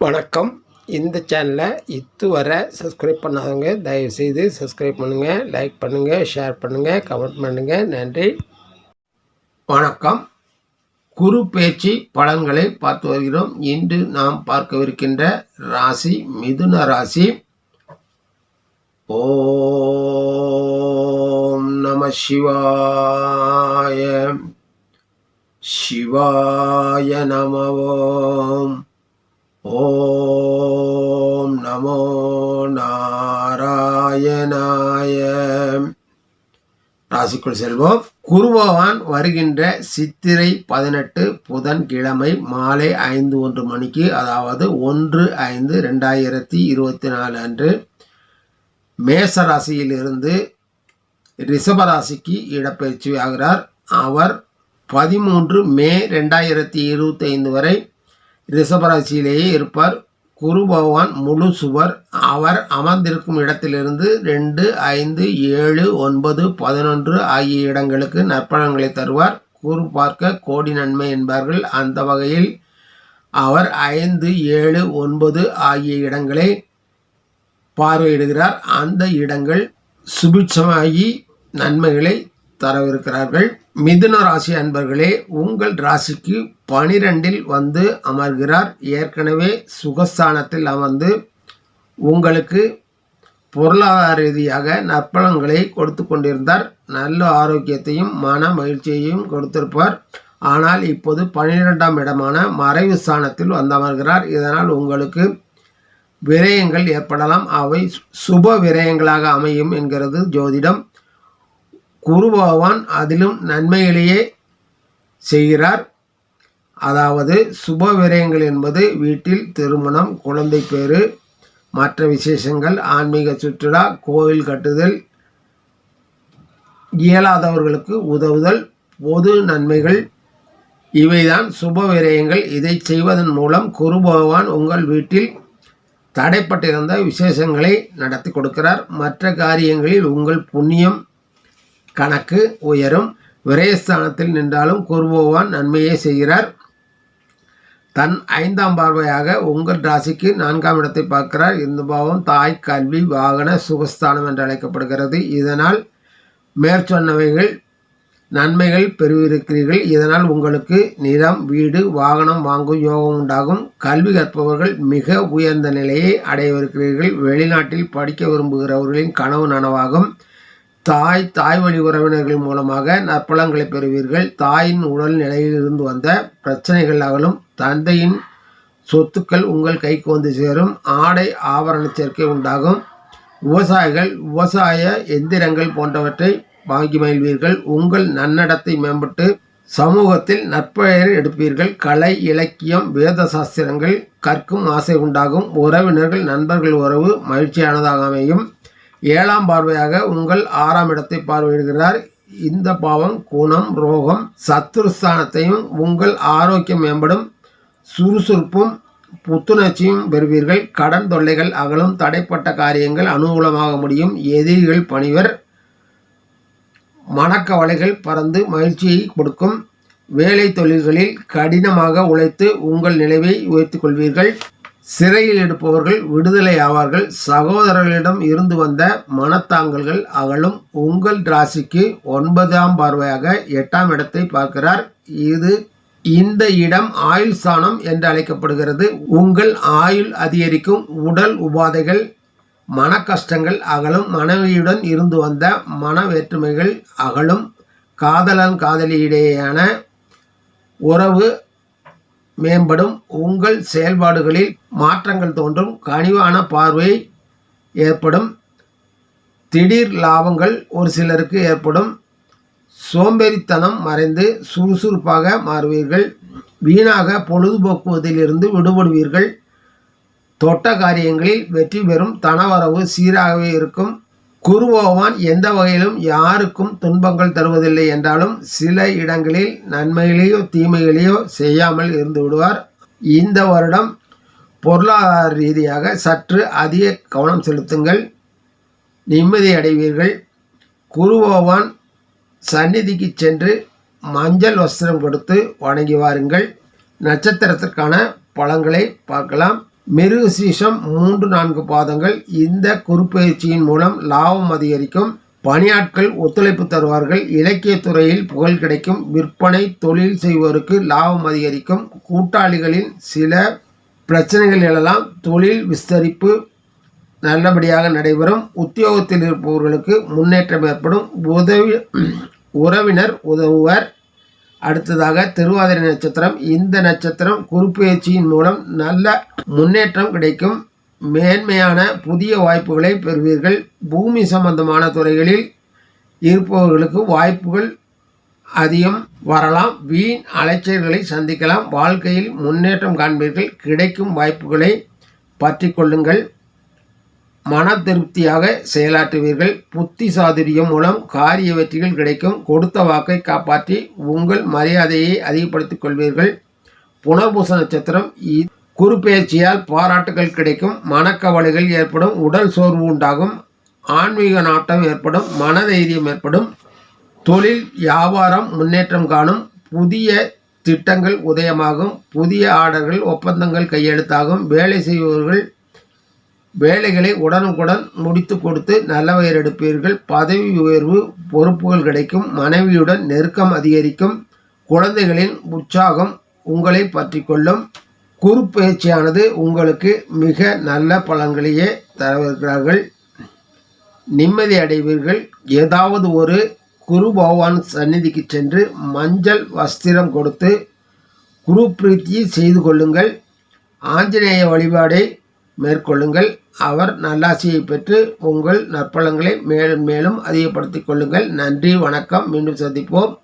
வணக்கம். இந்த சேனலை இதுவரை சப்ஸ்கிரைப் பண்ணாதவங்க தயவுசெய்து சப்ஸ்கிரைப் பண்ணுங்கள் லைக் பண்ணுங்கள் ஷேர் பண்ணுங்கள் கமெண்ட் பண்ணுங்கள் நன்றி. வணக்கம். குரு பேச்சு பலன்களை பார்த்து வருகிறோம். இன்று நாம் பார்க்கவிருக்கின்ற ராசி மிதுன ராசி. ஓம் நம சிவாய சிவாய நம ஓம் நமோ நாராயணாய. ராசிக்குள் செல்வோம். குருபவான் வருகின்ற சித்திரை பதினெட்டு புதன்கிழமை மாலை ஐந்து ஒன்று மணிக்கு அதாவது ஒன்று ஐந்து ரெண்டாயிரத்தி இருபத்தி நாலு அன்று மேச ராசியிலிருந்து ரிஷபராசிக்கு இடப்பெயர்ச்சி ஆகிறார். அவர் பதிமூன்று மே ரெண்டாயிரத்தி இருபத்தி ஐந்து வரை ரிஷபராசியிலேயே இருப்பார். குரு பகவான் முழு சுவர். அவர் அமர்ந்திருக்கும் இடத்திலிருந்து ரெண்டு ஐந்து ஏழு ஒன்பது பதினொன்று ஆகிய இடங்களுக்கு நற்பலன்களை தருவார். குரு பார்க்க கோடி நன்மை என்பார்கள். அந்த வகையில் அவர் ஐந்து ஏழு ஒன்பது ஆகிய இடங்களை பார்வையிடுகிறார். அந்த இடங்கள் சுபிட்சமாகி நன்மைகளை தரவிருக்கிறார்கள். மிதுன ராசி அன்பர்களே உங்கள் ராசிக்கு பனிரெண்டில் வந்து அமர்கிறார். ஏற்கனவே சுகஸ்தானத்தில் அமர்ந்து உங்களுக்கு பொருளாதார ரீதியாக நற்பலன்களை கொடுத்து கொண்டிருந்தார். நல்ல ஆரோக்கியத்தையும் மன மகிழ்ச்சியையும் கொடுத்திருப்பார். ஆனால் இப்போது பனிரெண்டாம் இடமான மறைவு ஸ்தானத்தில் வந்து அமர்கிறார். இதனால் உங்களுக்கு விரயங்கள் ஏற்படலாம். அவை சுப விரயங்களாக அமையும் என்கிறது ஜோதிடம். குரு பகவான் அதிலும் நன்மைகளையே செய்கிறார். அதாவது சுப விரயங்கள் என்பது வீட்டில் திருமணம் குழந்தை பேறு மற்ற விசேஷங்கள் ஆன்மீக சுற்றுலா கோயில் கட்டுதல் இயலாதவர்களுக்கு உதவுதல் பொது நன்மைகள் இவைதான் சுப விரயங்கள். இதை செய்வதன் மூலம் குரு பகவான் உங்கள் வீட்டில் தடைப்பட்டிருந்த விசேஷங்களை நடத்தி கொடுக்கிறார். மற்ற காரியங்களில் உங்கள் புண்ணியம் கணக்கு உயரும். விரயஸ்தானத்தில் நின்றாலும் குருபகவான் நன்மையே செய்கிறார். தன் ஐந்தாம் பார்வையாக உங்கள் ராசிக்கு நான்காம் இடத்தை பார்க்கிறார். இந்த பாவம் தாய் கல்வி வாகன சுகஸ்தானம் என்று அழைக்கப்படுகிறது. இதனால் மேற்சொன்னவைகள் நன்மைகள் பெறுவிருக்கிறீர்கள் இதனால் உங்களுக்கு நிலம் வீடு வாகனம் வாங்கும் யோகம் உண்டாகும். கல்வி கற்பவர்கள் மிக உயர்ந்த நிலையை அடையவிருக்கிறீர்கள். வெளிநாட்டில் படிக்க விரும்புகிறவர்களின் கனவு நனவாகும். தாய் தாய் வழி உறவினர்கள் மூலமாக நற்பலங்களை பெறுவீர்கள். தாயின் உடல் நிலையில் இருந்து வந்த பிரச்சனைகள் அகலும் தந்தையின் சொத்துக்கள் உங்கள் கைக்கு வந்து சேரும். ஆடை ஆபரண சேர்க்கை உண்டாகும். விவசாயிகள் விவசாய எந்திரங்கள் போன்றவற்றை வாங்கி மகிழ்வீர்கள். உங்கள் நன்னடத்தை மேம்பட்டு சமூகத்தில் நற்பெயர் எடுப்பீர்கள். கலை இலக்கியம் வேத சாஸ்திரங்கள் கற்கும் ஆசை உண்டாகும். உறவினர்கள் நண்பர்கள் உறவு மகிழ்ச்சியானதாக அமையும். ஏழாம் பார்வையாக உங்கள் ஆறாம் இடத்தை பார்வையிடுகிறார். இந்த பாவம் குணம் ரோகம் சத்துருஸ்தானத்தையும் உங்கள் ஆரோக்கியம் மேம்படும். சுறுசுறுப்பும் புத்துணர்ச்சியும் பெறுவீர்கள். கடன் தொல்லைகள் அகலும். தடைப்பட்ட காரியங்கள் அனுகூலமாக முடியும். எதிரிகள் பணிவர் மனக்கவலைகள் பறந்து மகிழ்ச்சியை கொடுக்கும். வேலை தொழில்களில் கடினமாக உழைத்து உங்கள் நிலைவை உயர்த்திக் கொள்வீர்கள். சிறையில் எடுப்பவர்கள் விடுதலை ஆவார்கள். சகோதரர்களிடம் இருந்து வந்த மனத்தாங்கல்கள் அகலும். உங்கள் ராசிக்கு ஒன்பதாம் பார்வையாக எட்டாம் இடத்தை பார்க்கிறார். இது இந்த இடம் ஆயுள் சாணம் என்று அழைக்கப்படுகிறது. உங்கள் ஆயுள் அதிகரிக்கும். உடல் உபாதைகள் மன கஷ்டங்கள் அகலும். மனைவியுடன் இருந்து வந்த மன வேற்றுமைகள் அகலும். காதலன் காதலியிடையேயான உறவு மேம்படும். உங்கள் செயல்பாடுகளில் மாற்றங்கள் தோன்றும். கனிவான பார்வை ஏற்படும். திடீர் லாபங்கள் ஒரு சிலருக்கு ஏற்படும். சோம்பேறித்தனம் மறைந்து சுறுசுறுப்பாக மாறுவீர்கள். வீணாக பொழுதுபோக்குவதிலிருந்து விடுபடுவீர்கள். தொட்ட காரியங்களில் வெற்றி பெறும். தனவரவு சீராகவே இருக்கும். குரு பகவான் எந்த வகையிலும் யாருக்கும் துன்பங்கள் தருவதில்லை என்றாலும் சில இடங்களில் நன்மைகளையோ தீமைகளையோ செய்யாமல் இருந்து விடுவார். இந்த வருடம் பொருளாதார ரீதியாக சற்று அதிக கவனம் செலுத்துங்கள். நிம்மதி அடைவீர்கள். குரு பகவான் சந்நிதிக்கு சென்று மஞ்சள் வஸ்திரம் கொடுத்து வணங்கி வாருங்கள். நட்சத்திரத்திற்கான பழங்களை பார்க்கலாம். மிருகசீஷம் மூன்று நான்கு பாதங்கள். இந்த குறுப்பயிற்சியின் மூலம் லாபம் அதிகரிக்கும். பணியாட்கள் ஒத்துழைப்பு தருவார்கள். இலக்கியத் துறையில் புகழ் கிடைக்கும். விற்பனை தொழில் செய்வோருக்கு லாபம் அதிகரிக்கும். கூட்டாளிகளின் சில பிரச்சனைகள் எழலாம் தொழில் விஸ்தரிப்பு நல்லபடியாக நடைபெறும். உத்தியோகத்தில் இருப்பவர்களுக்கு முன்னேற்றம் ஏற்படும். உதவி உறவினர் உதவுவர். அடுத்ததாக திருவாதிரை நட்சத்திரம். இந்த நட்சத்திரம் குறுப்பெயர்ச்சியின் மூலம் நல்ல முன்னேற்றம் கிடைக்கும். மேன்மையான புதிய வாய்ப்புகளை பெறுவீர்கள். பூமி சம்பந்தமான துறைகளில் இருப்பவர்களுக்கு வாய்ப்புகள் அதிகம் வரலாம். வீண் அலைச்சல்களை சந்திக்கலாம். வாழ்க்கையில் முன்னேற்றம் காண்பீர்கள். கிடைக்கும் வாய்ப்புகளை பற்றி கொள்ளுங்கள். மன திருப்தியாக செயலாற்றுவீர்கள். புத்தி சாதுரியம் மூலம் காரிய வெற்றிகள் கிடைக்கும். கொடுத்த வாக்கை காப்பாற்றி உங்கள் மரியாதையை அதிகப்படுத்திக் கொள்வீர்கள். புனர்பூச நட்சத்திரம் குறுப்பெயர்ச்சியால் பாராட்டுகள் கிடைக்கும். மனக்கவலைகள் ஏற்படும். உடல் சோர்வு உண்டாகும். ஆன்மீக நாட்டம் ஏற்படும். மனதைரியம் ஏற்படும். தொழில் வியாபாரம் முன்னேற்றம் காணும். புதிய திட்டங்கள் உதயமாகும். புதிய ஆர்டர்கள் ஒப்பந்தங்கள் கையெழுத்தாகும். வேலை செய்பவர்கள் வேலைகளை உடனுக்குடன் முடித்து கொடுத்து நல்ல பெயர் எடுப்பீர்கள். பதவி உயர்வு பொறுப்புகள் கிடைக்கும். மனைவியுடன் நெருக்கம் அதிகரிக்கும். குழந்தைகளின் உற்சாகம் உங்களை பற்றி கொள்ளும். குறுப்பயிற்சியானது உங்களுக்கு மிக நல்ல பலன்களையே தரவிருக்கிறார்கள் நிம்மதி அடைவீர்கள். ஏதாவது ஒரு குரு பகவான் சந்நிதிக்கு சென்று மஞ்சள் வஸ்திரம் கொடுத்து குரு பிரீத்தி செய்து கொள்ளுங்கள். ஆஞ்சநேய வழிபாடை மேற்கொள்ளுங்கள். அவர் நல்லாசியை பெற்று உங்கள் நற்பலங்களை மேலும் மேலும் அதிகப்படுத்திக் கொள்ளுங்கள். நன்றி வணக்கம். மீண்டும் சந்திப்போம்.